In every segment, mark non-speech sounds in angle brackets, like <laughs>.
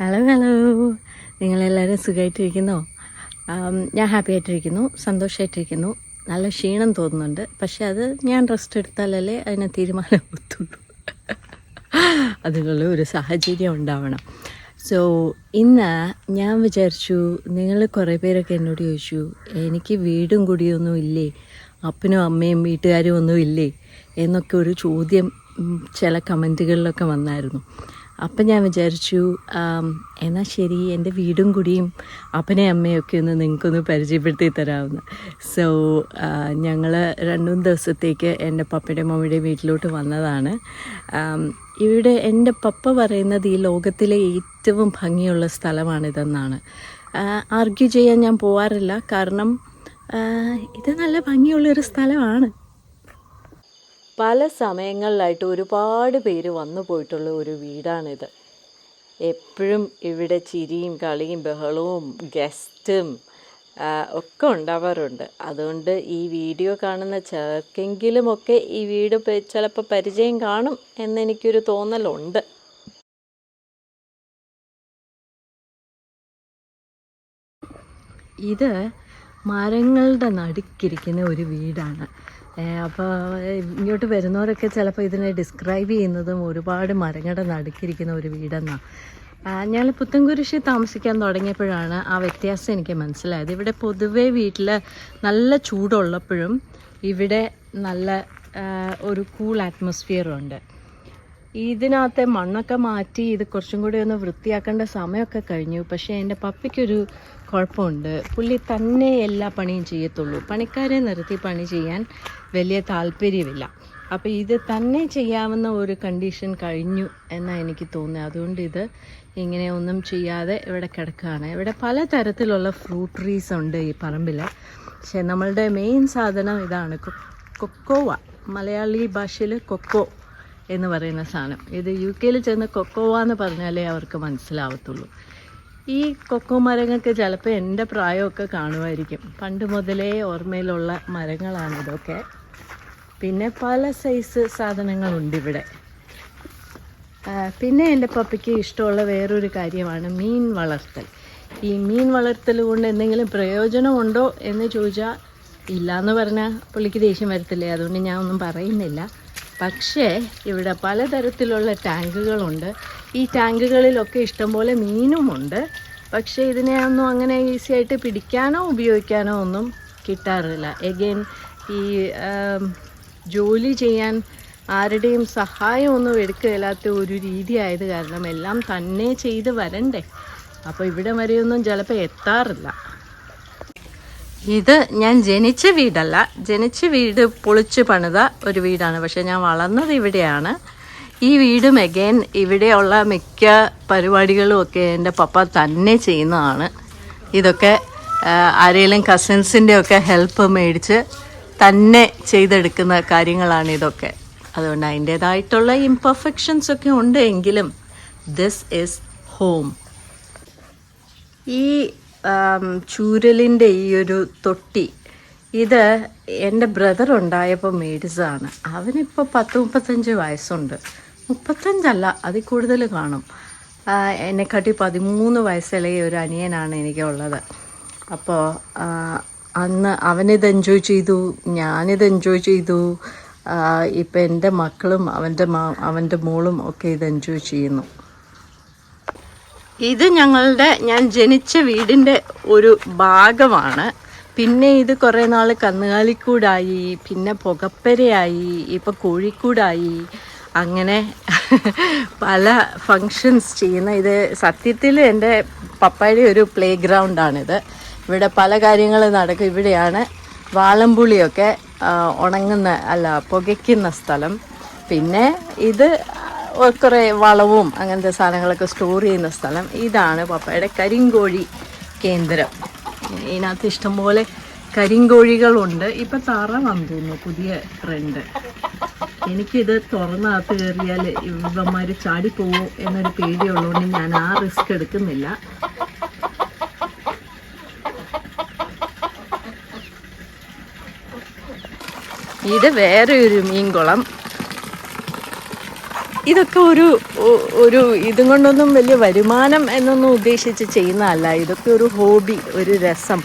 Hello hello നിങ്ങളെല്ലാവരും സുഖമായിട്ടിരിക്കുന്നോ ഞാൻ ഹാപ്പി ആയിട്ടിരിക്കുന്നു സന്തോഷമായിട്ടിരിക്കുന്നു നല്ല ക്ഷീണം തോന്നുന്നുണ്ട്. പക്ഷെ അത് ഞാൻ റെസ്റ്റ് എടുത്താലല്ലേ അതിന് തീരുമാനം എത്തുള്ളൂ. അതിനുള്ള ഒരു സാഹചര്യം ഉണ്ടാവണം. സോ ഇന്ന് ഞാൻ വിചാരിച്ചു നിങ്ങൾ കുറേ പേരൊക്കെ എന്നോട് ചോദിച്ചു എനിക്ക് വീടും കുടിയൊന്നും ഇല്ലേ? അപ്പനും അമ്മയും വീട്ടുകാരും ഒന്നും ഇല്ലേ? എന്നൊക്കെ ഒരു ചോദ്യം ചില കമന്റുകളിലൊക്കെ വന്നായിരുന്നു. അപ്പം ഞാൻ വിചാരിച്ചു എന്നാൽ ശരി എന്റെ വീടും കുടിയും അപ്പനെയും അമ്മയൊക്കെ ഒന്ന് നിങ്ങൾക്കൊന്ന് പരിചയപ്പെടുത്തി തരാമെന്ന് സോ ഞങ്ങൾ രണ്ടുമൂന്ന് ദിവസത്തേക്ക് എന്റെ പപ്പയുടെ മമ്മിയുടെ വീട്ടിലോട്ട് വന്നതാണ്. ഇവിടെ എന്റെ പപ്പ പറയുന്നത് ഈ ലോകത്തിലെ ഏറ്റവും ഭംഗിയുള്ള സ്ഥലമാണിതെന്നാണ്. ആർഗ്യൂ ചെയ്യാൻ ഞാൻ പോവാറില്ല. കാരണം ഇത് നല്ല ഭംഗിയുള്ളൊരു സ്ഥലമാണ്. പല സമയങ്ങളിലായിട്ട് ഒരുപാട് പേര് വന്നു പോയിട്ടുള്ള ഒരു വീടാണിത്. എപ്പോഴും ഇവിടെ ചിരിയും കളിയും ബഹളവും ഗസ്റ്റും ഒക്കെ ഉണ്ടാവാറുണ്ട്. അതുകൊണ്ട് ഈ വീഡിയോ കാണുന്ന ചേർക്കെങ്കിലുമൊക്കെ ഈ വീട് ചിലപ്പോൾ പരിചയം കാണും എന്നെനിക്കൊരു തോന്നലുണ്ട്. ഇത് മരങ്ങളുടെ നടുക്കിരിക്കുന്ന ഒരു വീടാണ്. അപ്പോൾ ഇങ്ങോട്ട് വരുന്നവരൊക്കെ ചിലപ്പോൾ ഇതിനെ ഡിസ്ക്രൈബ് ചെയ്യുന്നതും ഒരുപാട് മരങ്ങളുടെ നടുക്കിരിക്കുന്ന ഒരു വീടെന്നാണ് ഞങ്ങൾ പുത്തൻകുരിശി താമസിക്കാൻ തുടങ്ങിയപ്പോഴാണ് ആ വ്യത്യാസം എനിക്ക് മനസ്സിലായത്. ഇവിടെ പൊതുവേ വീട്ടിൽ നല്ല ചൂടുള്ളപ്പോഴും ഇവിടെ നല്ല ഒരു കൂൾ അറ്റ്മോസ്ഫിയറും ഉണ്ട്. ഇതിനകത്തെ മണ്ണൊക്കെ മാറ്റി ഇത് കുറച്ചും കൂടി ഒന്ന് വൃത്തിയാക്കേണ്ട സമയമൊക്കെ കഴിഞ്ഞു. പക്ഷേ എന്റെ പപ്പിക്കൊരു കുഴപ്പമുണ്ട്. പുള്ളി തന്നെ എല്ലാ പണിയും ചെയ്യത്തുള്ളൂ. പണിക്കാരെ നിർത്തി പണി ചെയ്യാൻ വലിയ താല്പര്യമില്ല. അപ്പോൾ ഇത് തന്നെ ചെയ്യാവുന്ന ഒരു കണ്ടീഷൻ കഴിഞ്ഞു എന്നാണ് എനിക്ക് തോന്നുന്നത്. അതുകൊണ്ട് ഇത് ഇങ്ങനെ ഒന്നും ചെയ്യാതെ ഇവിടെ കിടക്കുകയാണ്. ഇവിടെ പല തരത്തിലുള്ള ഫ്രൂട്ട് ട്രീസ് ഉണ്ട് ഈ പറമ്പിൽ പക്ഷേ നമ്മളുടെ മെയിൻ സാധനം ഇതാണ്. കൊക്കോവ. മലയാളി ഭാഷയിൽ കൊക്കോ. എന്ന് പറയുന്ന സാധനം. ഇത് യു കെയിൽ ചെന്ന് കൊക്കോവ എന്ന് പറഞ്ഞാലേ അവർക്ക് മനസ്സിലാവത്തുള്ളൂ. ഈ കൊക്കോ മരങ്ങൾക്ക് ചിലപ്പോൾ എന്റെ പ്രായമൊക്കെ കാണുമായിരിക്കും. പണ്ട് മുതലേ ഓർമ്മയിലുള്ള മരങ്ങളാണ് ഇതൊക്കെ. പിന്നെ പല സൈസ് സാധനങ്ങളുണ്ട് ഇവിടെ. പിന്നെ എന്റെ പപ്പയ്ക്ക് ഇഷ്ടമുള്ള വേറൊരു കാര്യമാണ് മീൻ വളർത്തൽ. ഈ മീൻ വളർത്തൽ കൊണ്ട് എന്തെങ്കിലും പ്രയോജനമുണ്ടോ എന്ന് ചോദിച്ചാൽ ഇല്ല എന്ന് പറഞ്ഞാൽ പുള്ളിക്ക് ദേഷ്യം വരത്തില്ലേ? അതുകൊണ്ട് ഞാൻ ഒന്നും പറയുന്നില്ല. പക്ഷേ ഇവിടെ പലതരത്തിലുള്ള ടാങ്കുകളുണ്ട്. ഈ ടാങ്കുകളിലൊക്കെ ഇഷ്ടംപോലെ മീനുമുണ്ട്. പക്ഷേ ഇതിനെ ഒന്നും അങ്ങനെ ഈസി ആയിട്ട് പിടിക്കാനോ ഉപയോഗിക്കാനോ ഒന്നും കിട്ടാറില്ല. എഗെയിൻ ഈ ജോലി ചെയ്യാൻ ആരുടെയും സഹായമൊന്നും എടുക്കില്ലാത്ത ഒരു രീതി ആയത് കാരണം എല്ലാം തന്നെ ചെയ്ത് വരണ്ടേ. അപ്പോൾ ഇവിടെ വരെയൊന്നും ചിലപ്പോൾ എത്താറില്ല. ഇത് ഞാൻ ജനിച്ച വീടല്ല. ജനിച്ച വീട് പൊളിച്ച് പണിത ഒരു വീടാണ്. പക്ഷെ ഞാൻ വളർന്നത് ഇവിടെയാണ്. ഈ വീടും എഗെയിൻ ഇവിടെയുള്ള മിക്ക പരിപാടികളും ഒക്കെ എന്റെ പപ്പ തന്നെ ചെയ്യുന്നതാണ്. ഇതൊക്കെ ആരെങ്കിലും കസിൻസിന്റെ ഒക്കെ ഹെൽപ്പ് മേടിച്ച് തന്നെ ചെയ്തെടുക്കുന്ന കാര്യങ്ങളാണ് ഇതൊക്കെ. അതുകൊണ്ട് അതിന്റേതായിട്ടുള്ള ഇംപെർഫെക്ഷൻസ് ഒക്കെ ഉണ്ട് എങ്കിലും ദിസ് ഇസ് ഹോം ഈ ചൂരലിന്റെ ഈ ഒരു തൊട്ടി ഇത് എന്റെ ബ്രദർ ഉണ്ടായപ്പോൾ മേടിച്ചതാണ്. അവനിപ്പോൾ പത്ത് മുപ്പത്തഞ്ച് വയസ്സുണ്ട്. മുപ്പത്തഞ്ചല്ല അതിൽ കൂടുതൽ കാണും. എന്നെക്കാട്ടി പതിമൂന്ന് വയസ്സിലെ ഒരു അനിയനാണ് എനിക്കുള്ളത്. അപ്പോൾ അന്ന് അവനിത് എൻജോയ് ചെയ്തു ഞാനിത് എൻജോയ് ചെയ്തു. ഇപ്പം എന്റെ മക്കളും അവന്റെ അവന്റെ മോളും ഒക്കെ ഇത് എൻജോയ് ചെയ്യുന്നു. ഇത് ഞങ്ങളുടെ ഞാൻ ജനിച്ച വീടിന്റെ ഒരു ഭാഗമാണ്. പിന്നെ ഇത് കുറേ നാൾ കന്നുകാലിക്കൂടായി പിന്നെ പുകപ്പരയായി ഇപ്പം കോഴിക്കൂടായി. അങ്ങനെ പല ഫങ്ഷൻസ് ചെയ്യുന്ന ഇത് സത്യത്തിൽ എന്റെ പപ്പയുടെ ഒരു പ്ലേ ഗ്രൗണ്ടാണിത് ഇവിടെ പല കാര്യങ്ങൾ നടക്കും. ഇവിടെയാണ് വാളംപുളിയൊക്കെ ഉണങ്ങുന്ന അല്ല പുകയ്ക്കുന്ന സ്ഥലം. പിന്നെ ഇത് കുറേ വളവും അങ്ങനത്തെ സാധനങ്ങളൊക്കെ സ്റ്റോർ ചെയ്യുന്ന സ്ഥലം. ഇതാണ് പപ്പയുടെ കരിങ്കോഴി കേന്ദ്രം. ഇതിനകത്ത് ഇഷ്ടംപോലെ കരിങ്കോഴികളുണ്ട്. ഇപ്പം തറ തോന്നുന്നു പുതിയ ട്രെൻഡ് എനിക്കിത് തുറന്നകത്ത് കയറിയാൽ ഇവന്മാർ ചാടിപ്പോവോ എന്നൊരു പേടിയുള്ളതുകൊണ്ട് ഞാൻ ആ റിസ്ക് എടുക്കുന്നില്ല. ഇത് വേറെ ഒരു മീൻകുളം. ഇതൊക്കെ ഒരു ഒരു ഇതും കൊണ്ടൊന്നും വലിയ വരുമാനം എന്നൊന്നും ഉദ്ദേശിച്ച് ചെയ്യുന്നതല്ല. ഇതൊക്കെ ഒരു ഹോബി ഒരു രസം.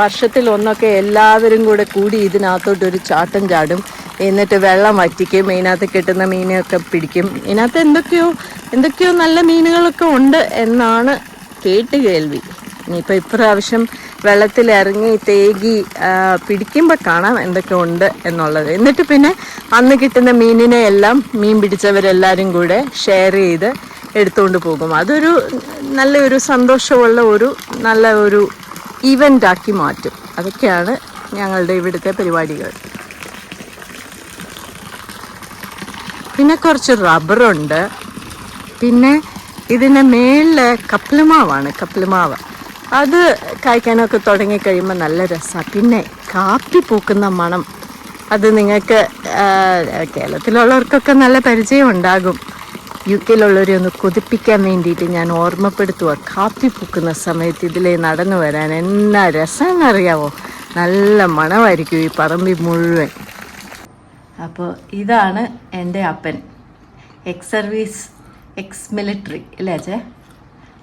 വർഷത്തിൽ ഒന്നൊക്കെ എല്ലാവരും കൂടെ കൂടി ഇതിനകത്തോട്ട് ഒരു ചാട്ടം ചാടും. എന്നിട്ട് വെള്ളം വറ്റിക്കും ഇതിനകത്ത് കിട്ടുന്ന മീനൊക്കെ പിടിക്കും. ഇതിനകത്ത് എന്തൊക്കെയോ എന്തൊക്കെയോ നല്ല മീനുകളൊക്കെ ഉണ്ട് എന്നാണ് കേട്ട് കേൾവി. ഇനിയിപ്പോൾ ഇപ്രാവശ്യം വെള്ളത്തിൽ ഇറങ്ങി തേകി പിടിക്കുമ്പോൾ കാണാം എന്തൊക്കെ ഉണ്ട് എന്നുള്ളത്. എന്നിട്ട് പിന്നെ അന്ന് കിട്ടുന്ന മീനിനെ എല്ലാം മീൻ പിടിച്ചവരെല്ലാവരും കൂടെ ഷെയർ ചെയ്ത് എടുത്തുകൊണ്ട് പോകും. അതൊരു നല്ലൊരു സന്തോഷമുള്ള ഒരു നല്ല ഒരു ഇവന്റ് മാറ്റും. അതൊക്കെയാണ് ഞങ്ങളുടെ ഇവിടുത്തെ പരിപാടികൾ. പിന്നെ കുറച്ച് റബ്ബറുണ്ട് പിന്നെ ഇതിന്റെ മേളിൽ കപ്പലുമാവാണ് കപ്പലുമാവ്. അത് കായ്ക്കാനൊക്കെ തുടങ്ങിക്കഴിയുമ്പോൾ നല്ല രസമാണ് പിന്നെ കാപ്പി പൂക്കുന്ന മണം. അത് നിങ്ങൾക്ക് കേരളത്തിലുള്ളവർക്കൊക്കെ നല്ല പരിചയം ഉണ്ടാകും. യു കെയിലുള്ളവരെ ഒന്ന് കൊതിപ്പിക്കാൻ വേണ്ടിയിട്ട് ഞാൻ ഓർമ്മപ്പെടുത്തുക കാപ്പി പൂക്കുന്ന സമയത്ത് ഇതിലേ നടന്നു വരാൻ എന്നാ രസമെന്നറിയാവോ? നല്ല മണമായിരിക്കും ഈ പറമ്പി മുഴുവൻ. അപ്പോൾ ഇതാണ് എന്റെ അപ്പൻ. എക്സ് സർവീസ് എക്സ് മിലിറ്ററി അല്ലേ അച്ഛേ?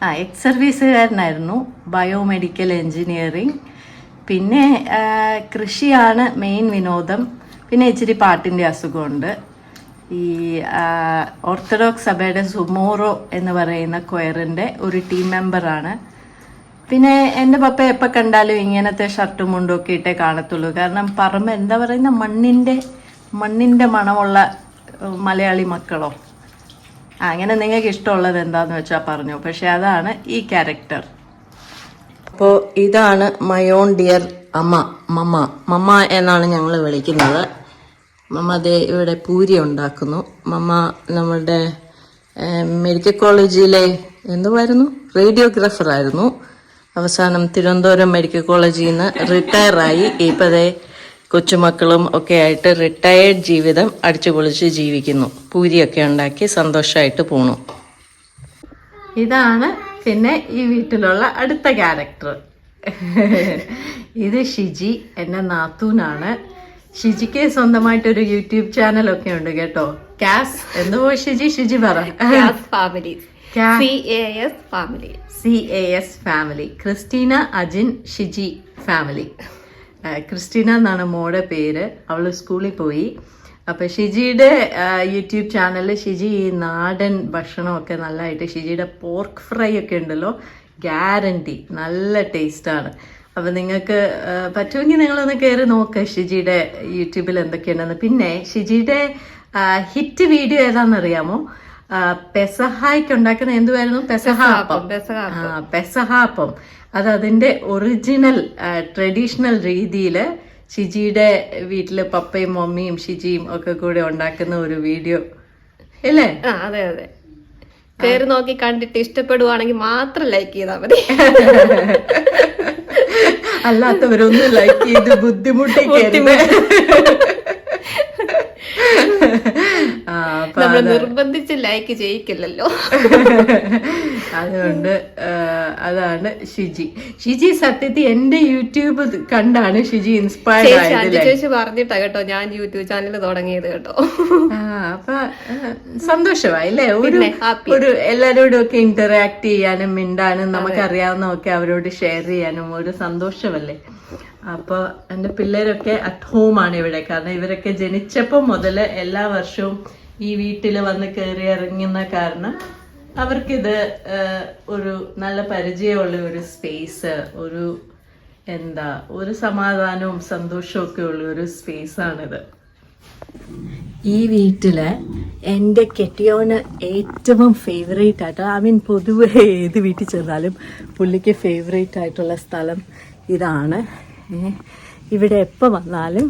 ആ എക്സ് സർവീസുകാരനായിരുന്നു ബയോമെഡിക്കൽ എൻജിനീയറിങ് പിന്നെ കൃഷിയാണ് മെയിൻ വിനോദം. പിന്നെ ഇച്ചിരി പാട്ടിന്റെ അസുഖമുണ്ട്. ഈ ഓർത്തഡോക്സ് സഭയുടെ സുമോറോ എന്ന് പറയുന്ന കൊയറിന്റെ ഒരു ടീം മെമ്പറാണ് പിന്നെ എന്റെ പപ്പ എപ്പോൾ കണ്ടാലും ഇങ്ങനത്തെ ഷർട്ടും മുണ്ടും ഒക്കെ ഇട്ടേ കാണത്തുള്ളൂ. കാരണം പറമ്പ് എന്താ പറയുന്ന മണ്ണിന്റെ മണ്ണിന്റെ മണമുള്ള മലയാളി മക്കളോ. അങ്ങനെ നിങ്ങൾക്ക് ഇഷ്ടമുള്ളത് എന്താന്ന് വെച്ചാൽ പറഞ്ഞു. പക്ഷെ അതാണ് ഈ ക്യാരക്ടർ അപ്പോൾ ഇതാണ് മയോൺ ഡിയർ അമ്മ മമ്മ. മമ്മ എന്നാണ് ഞങ്ങൾ വിളിക്കുന്നത്. മമ്മ ദേ ഇവിടെ പൂരി ഉണ്ടാക്കുന്നു. മമ്മ നമ്മളുടെ മെഡിക്കൽ കോളേജിലെ എന്തുമായിരുന്നു റേഡിയോഗ്രാഫർ ആയിരുന്നു അവസാനം തിരുവനന്തപുരം മെഡിക്കൽ കോളേജിൽ നിന്ന് റിട്ടയറായി ഇപ്പതേ കൊച്ചുമക്കളും ഒക്കെ ആയിട്ട് റിട്ടയേർഡ് ജീവിതം അടിച്ചു പൊളിച്ച് ജീവിക്കുന്നു. പൂരിയൊക്കെ ഉണ്ടാക്കി സന്തോഷമായിട്ട് പോണു. ഇതാണ് പിന്നെ ഈ വീട്ടിലുള്ള അടുത്ത ക്യാരക്ടർ ഇത് ഷിജി എന്റെ നാത്തൂനാണ്. ഷിജിക്ക് സ്വന്തമായിട്ടൊരു യൂട്യൂബ് ചാനലൊക്കെ ഉണ്ട് കേട്ടോ. കാസ് പോയി ഷിജി? ഷിജി പറ. C A S family C A S family Christina Ajin Shiji family Christina എന്നാണ് മോടെ പേര്. അവൾ സ്കൂളിൽ പോയി. അപ്പം ഷിജിയുടെ യൂട്യൂബ് ചാനലിൽ ഷിജി ഈ നാടൻ ഭക്ഷണമൊക്കെ നല്ലതായിട്ട് ഷിജിയുടെ പോർക്ക് ഫ്രൈ ഒക്കെ ഉണ്ടല്ലോ ഗ്യാരണ്ടി നല്ല ടേസ്റ്റാണ്. അപ്പം നിങ്ങൾക്ക് പറ്റുമെങ്കിൽ നിങ്ങളൊന്ന് കയറി നോക്ക് ഷിജിയുടെ യൂട്യൂബിൽ എന്തൊക്കെയുണ്ടെന്ന്. പിന്നെ ഷിജിയുടെ ഹിറ്റ് വീഡിയോ ഏതാണെന്നറിയാമോ? പെസഹായ്ക്ക് ഉണ്ടാക്കുന്ന എന്തുവായിരുന്നു? പെസഹാപ്പം. ആ പെസഹാപ്പം. അത് അതിന്റെ ഒറിജിനൽ ട്രഡീഷണൽ രീതിയിൽ ഷിജിയുടെ വീട്ടിൽ പപ്പയും മമ്മിയും ഷിജിയും ഒക്കെ കൂടെ ഉണ്ടാക്കുന്ന ഒരു വീഡിയോ. അല്ലേ അതെ അതെ. പേര് നോക്കി കണ്ടിട്ട് ഇഷ്ടപ്പെടുവാണെങ്കിൽ മാത്രം ലൈക്ക് ചെയ്താൽ മതി. അല്ലാത്തവരൊന്നും ലൈക്ക് ചെയ്ത് ബുദ്ധിമുട്ടി. <laughs> നിർബന്ധിച്ച് ലൈക്ക് ചെയ്യിക്കില്ലല്ലോ. <laughs> അതുകൊണ്ട് അതാണ് ഷിജി. ഷിജി സത്യത്തിൽ എന്റെ യൂട്യൂബ് കണ്ടാണ് ഷിജി ഇൻസ്പയർഡ് ചേച്ചി ആയത് ചേച്ചി പറഞ്ഞിട്ടാ കേട്ടോ ഞാൻ യൂട്യൂബ് ചാനൽ തുടങ്ങിയത് കേട്ടോ. ആ, അപ്പൊ സന്തോഷമായി അല്ലേ? ഒരു ഒരു എല്ലാരോടും ഒക്കെ ഇന്ററാക്ട് ചെയ്യാനും മിണ്ടാനും നമുക്കറിയാവുന്നതൊക്കെ അവരോട് ഷെയർ ചെയ്യാനും ഒരു സന്തോഷമല്ലേ? അപ്പൊ എന്റെ പിള്ളേരൊക്കെ അറ്റ് ഹോം ആണ് ഇവിടെ. കാരണം ഇവരൊക്കെ ജനിച്ചപ്പോൾ മുതൽ എല്ലാ വർഷവും ഈ വീട്ടിൽ വന്ന് കയറി ഇറങ്ങുന്ന കാരണം അവർക്കിത് ഒരു നല്ല പരിചയമുള്ള ഒരു സ്പേസ് ഒരു എന്താ ഒരു സമാധാനവും സന്തോഷവും ഒക്കെ ഉള്ള ഒരു സ്പേസ് ആണിത്. ഈ വീട്ടിൽ എന്റെ കെട്ടിയോന് ഏറ്റവും ഫേവറേറ്റ് ആയിട്ട് ഐ മീൻ പൊതുവെ ഏത് വീട്ടിൽ ചെന്നാലും പുള്ളിക്ക് ഫേവറേറ്റ് ആയിട്ടുള്ള സ്ഥലം ഇതാണ്. ഇവിടെ എപ്പോൾ വന്നാലും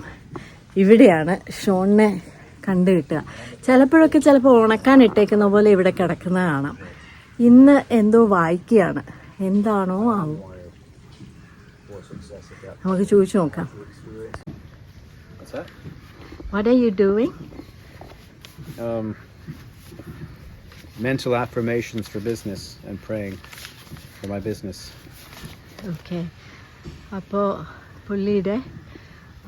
ഇവിടെയാണ് ഷോണിനെ കണ്ടു കിട്ടുക ചിലപ്പോഴൊക്കെ ചിലപ്പോൾ ഉണക്കാൻ ഇട്ടേക്കുന്ന പോലെ ഇവിടെ കിടക്കുന്ന കാണാം ഇന്ന് എന്തോ വായിക്കുകയാണ് എന്താണോ ആവും നമുക്ക് ചോദിച്ചു നോക്കാം What are you doing? um, mental affirmations for business and praying for my business. Okay. അപ്പോൾ പുള്ളിയുടെ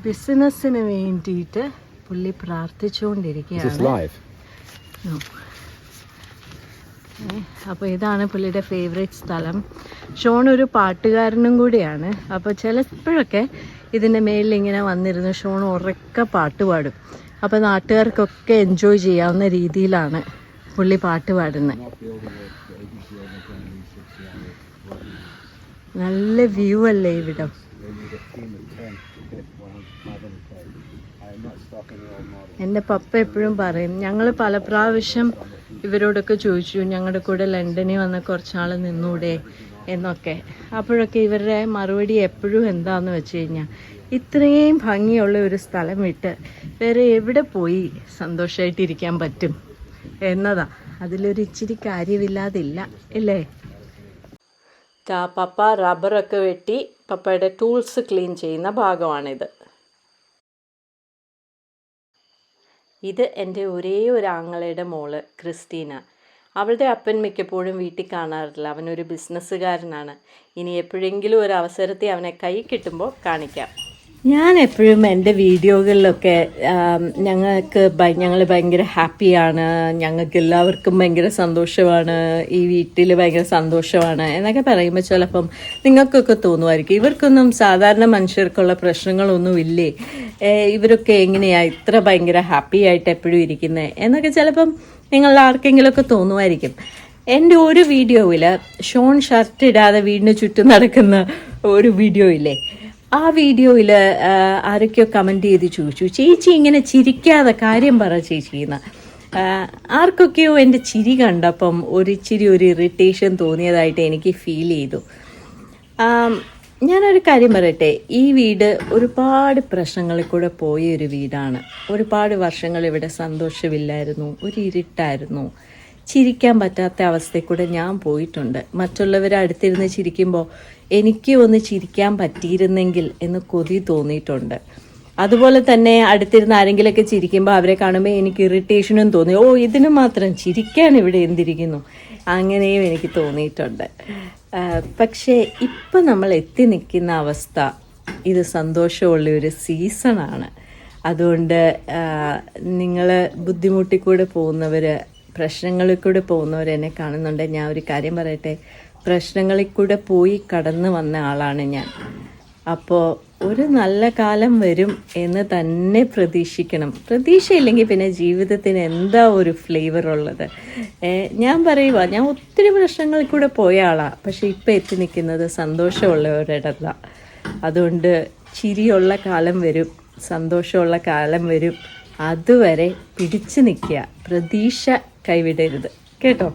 ബിസിനസ്സിന് വേണ്ടിയിട്ട് പുള്ളി പ്രാർത്ഥിച്ചുകൊണ്ടിരിക്കുകയാണ്? അപ്പോൾ ഇതാണ് പുള്ളിയുടെ ഫേവറേറ്റ് സ്ഥലം. ഷോൺ ഒരു പാട്ടുകാരനും കൂടിയാണ്. അപ്പോൾ ചിലപ്പോഴൊക്കെ ഇതിന്റെ മേലിൽ ഇങ്ങനെ വന്നിരുന്നു ഷോൺ ഉറക്ക പാട്ട് പാടും. അപ്പോൾ നാട്ടുകാർക്കൊക്കെ എൻജോയ് ചെയ്യാവുന്ന രീതിയിലാണ് പുള്ളി പാട്ട് പാടുന്നത്. നല്ല വ്യൂ അല്ലേ ഇവിടം? എന്റെ പപ്പ എപ്പോഴും പറയും ഞങ്ങൾ പല പ്രാവശ്യം ഇവരോടൊക്കെ ചോദിച്ചു ഞങ്ങളുടെ കൂടെ ലണ്ടനിൽ വന്ന കുറച്ചാൾ നിന്നൂടെ? എന്നൊക്കെ. അപ്പോഴൊക്കെ ഇവരുടെ മറുപടി എപ്പോഴും എന്താന്ന് വെച്ച് കഴിഞ്ഞാൽ ഇത്രയും ഭംഗിയുള്ള ഒരു സ്ഥലം വിട്ട് വേറെ എവിടെ പോയി സന്തോഷമായിട്ടിരിക്കാൻ പറ്റും എന്നതാ. അതിലൊരു ഇച്ചിരി കാര്യമില്ലാതില്ല ഇല്ലേ കാ- പപ്പ റബ്ബറൊക്കെ വെട്ടി പപ്പയുടെ ടൂൾസ് ക്ലീൻ ചെയ്യുന്ന ഭാഗമാണിത്. ഇത് എന്റെ ഒരേ ഒരു ആങ്ങളയുടെ മോൾ ക്രിസ്റ്റീന. അവളുടെ അപ്പൻ മിക്കപ്പോഴും വീട്ടിൽ കാണാറില്ല. അവനൊരു ബിസിനസ്സുകാരനാണ്. ഇനി എപ്പോഴെങ്കിലും ഒരു അവസരത്തിൽ അവനെ കൈ കിട്ടുമ്പോൾ കാണിക്കാം. ഞാൻ എപ്പോഴും എന്റെ വീഡിയോകളിലൊക്കെ ഞങ്ങൾക്ക് ഞങ്ങൾ ഭയങ്കര ഹാപ്പിയാണ്. ഞങ്ങൾക്ക് എല്ലാവർക്കും ഭയങ്കര സന്തോഷമാണ്. ഈ വീട്ടിൽ ഭയങ്കര സന്തോഷമാണ് എന്നൊക്കെ പറയുമ്പോൾ ചിലപ്പം നിങ്ങൾക്കൊക്കെ തോന്നുമായിരിക്കും. ഇവർക്കൊന്നും സാധാരണ മനുഷ്യർക്കുള്ള പ്രശ്നങ്ങളൊന്നും ഇല്ലേ ഇവരൊക്കെ എങ്ങനെയാണ് ഇത്ര ഭയങ്കര ഹാപ്പി ആയിട്ട് എപ്പോഴും ഇരിക്കുന്നത് എന്നൊക്കെ ചിലപ്പം നിങ്ങൾ ആർക്കെങ്കിലുമൊക്കെ തോന്നുമായിരിക്കും. എന്റെ ഒരു വീഡിയോയിൽ ഷോൺ ഷർട്ട് ഇടാതെ വീടിന് ചുറ്റും നടക്കുന്ന ഒരു വീഡിയോ ഇല്ലേ ആ വീഡിയോയിൽ ആരൊക്കെയോ കമന്റ് ചെയ്ത് ചോദിച്ചു ചേച്ചി ഇങ്ങനെ ചിരിക്കാതെ കാര്യം പറ ചേച്ചി എന്ന്. ആർക്കൊക്കെയോ എന്റെ ചിരി കണ്ടപ്പം ഒരു ഇച്ചിരി ഒരു ഇറിറ്റേഷൻ തോന്നിയതായിട്ട് എനിക്ക് ഫീൽ ചെയ്തു. ഞാനൊരു കാര്യം പറയട്ടെ ഈ വീട് ഒരുപാട് പ്രശ്നങ്ങളിൽ കൂടെ പോയ ഒരു വീടാണ്. ഒരുപാട് വർഷങ്ങൾ ഇവിടെ സന്തോഷമില്ലായിരുന്നു ഒരു ഇരുട്ടായിരുന്നു. ചിരിക്കാൻ പറ്റാത്ത അവസ്ഥയിൽ കൂടെ ഞാൻ പോയിട്ടുണ്ട്. മറ്റുള്ളവർ അടുത്തിരുന്ന് ചിരിക്കുമ്പോൾ എനിക്ക് ഒന്ന് ചിരിക്കാൻ പറ്റിയിരുന്നെങ്കിൽ എന്ന് കൊതി തോന്നിയിട്ടുണ്ട്. അതുപോലെ തന്നെ അടുത്തിരുന്ന് ആരെങ്കിലൊക്കെ ചിരിക്കുമ്പോൾ അവരെ കാണുമ്പോൾ എനിക്ക് ഇറിറ്റേഷനും തോന്നി. ഓ ഇതിന് മാത്രം ചിരിക്കാൻ ഇവിടെ എന്തിരിക്കുന്നു? അങ്ങനെയും എനിക്ക് തോന്നിയിട്ടുണ്ട്. പക്ഷേ ഇപ്പം നമ്മൾ എത്തി നിൽക്കുന്ന അവസ്ഥ ഇത് സന്തോഷമുള്ള ഒരു സീസണാണ്. അതുകൊണ്ട് നിങ്ങൾ ബുദ്ധിമുട്ടിക്കൂടെ പോകുന്നവർ പ്രശ്നങ്ങളിൽ കൂടെ പോകുന്നവരെന്നെ കാണുന്നുണ്ട്. ഞാൻ ഒരു കാര്യം പറയട്ടെ? പ്രശ്നങ്ങളിൽ കൂടെ പോയി കടന്നു വന്ന ആളാണ് ഞാൻ. അപ്പോൾ ഒരു നല്ല കാലം വരും എന്ന് തന്നെ പ്രതീക്ഷിക്കണം. പ്രതീക്ഷയില്ലെങ്കിൽ പിന്നെ ജീവിതത്തിന് എന്താ ഒരു ഫ്ലേവർ ഉള്ളത്? ഞാൻ പറയുക ഞാൻ ഒത്തിരി പ്രശ്നങ്ങളിൽ കൂടെ പോയ ആളാണ് പക്ഷേ ഇപ്പം എത്തി നിൽക്കുന്നത് സന്തോഷമുള്ള ഒരിടത്താണ് അതുകൊണ്ട് ചിരിയുള്ള കാലം വരും സന്തോഷമുള്ള കാലം വരും. അതുവരെ പിടിച്ചു നിൽക്കുക. പ്രതീക്ഷ കൈവിടരുത്. കേട്ടോ?